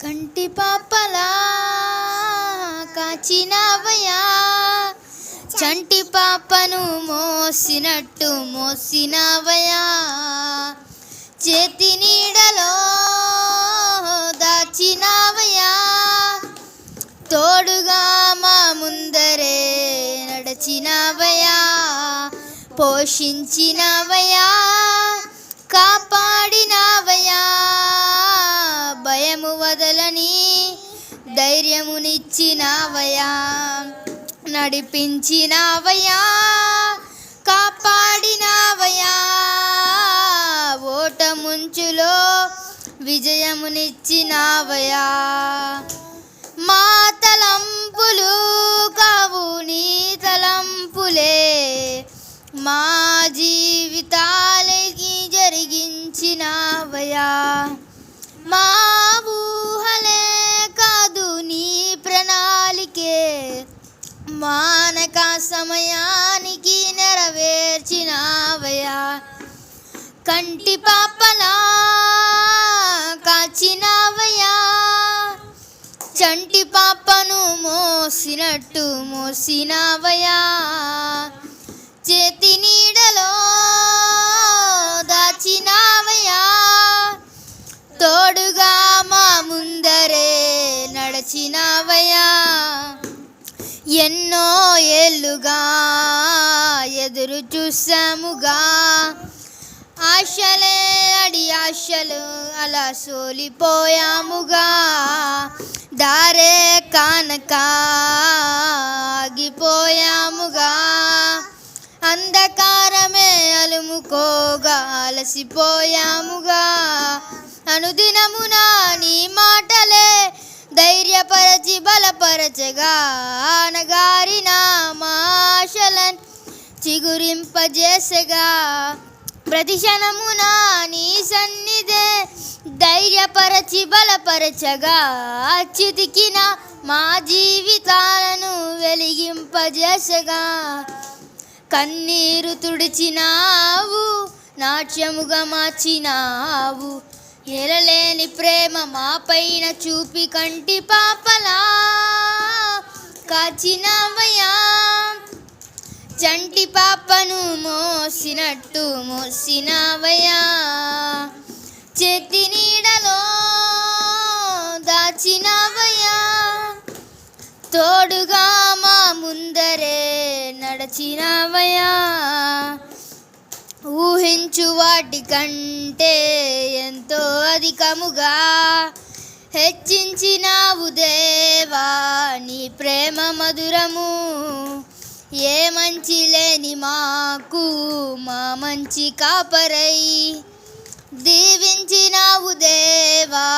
కంటి పాపలా కాచినవయా చంటి పాపను మోసినట్టు మోసినవయా చేతి నీడలో దాచినవయా తోడుగా మా ముందరే నడచినవయా పోషించినవయా కాపాడినవయా ధైర్యమునిచ్చినవయా నడిపించినవయా కాపాడినవయా ఓటముంచులో విజయమునిచ్చినవయా మా తలంపులు కావు నీ తలంపులే మా జీవితా మానక సమయానికి నెరవేర్చినవయా కంటి పాపలా కాచినవయా చంటి పాపను మోసినట్టు మోసినవయా చేతి నీడలో దాచినవయా తోడుగా ఏళ్ళుగా ఎదురు చూసాముగా ఆశలే అడి ఆశలు అలా సోలిపోయాముగా. దారే కానక ఆగిపోయాముగా. అంధకారమే అలుముకోగా అలసిపోయాముగా. అనుదినమునా నీ మా ధైర్యపరచి బలపరచగా అనగారిన మాశలన్ చిగురింపజేసగా. ప్రతి క్షణమున నీ సన్నిధే ధైర్యపరచి బలపరచగా చితికిన మా జీవితాలను వెలిగింపజేసగా. కన్నీరు తుడిచినావు నాట్యముగా మార్చినావు ఎరలేని ప్రేమ మాపైన చూపి కంటి పాపలా కాచినవయా చంటి పాపను మోసినట్టు మోసినవయా చేతి నీడలో దాచినవయా తోడుగా మా ముందరే నడచినవయా ఊహించు వాటి కంటే ఎంతో అధికముగా. హెచ్చించినావు దేవా నీ ప్రేమ మధురము. ఏ మంచి లేని మాకు మా మంచి కాపరై. దీవించినావు దేవా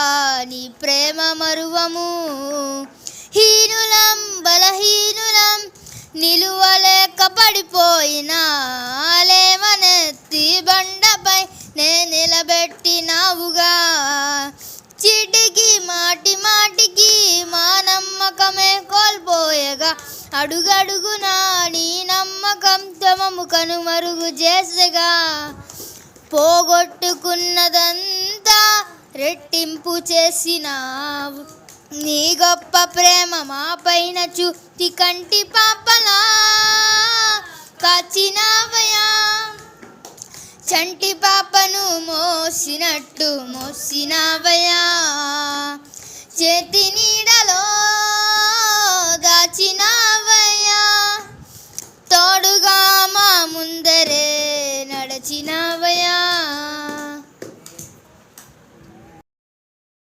నీ ప్రేమ మరువము. హీనులం బలహీనులం నిలువలేక పడిపోయినా లేవనెత్తి బండపై నే నిలబెట్టినావుగా. చీటికి మాటి మాటికి మా నమ్మకమే కోల్పోయగా. అడుగడుగునా నీ నమ్మకం తమము కనుమరుగు చేసగా. పోగొట్టుకున్నదంతా రెట్టింపు చేసినావు. నీ గొప్ప ప్రేమ మా పైన చూతి కంటి పాపలా. మోసినట్టు మోసినవయా చేతి నీడలో దాచినవయా తోడుగా మా ముందరే నడచినా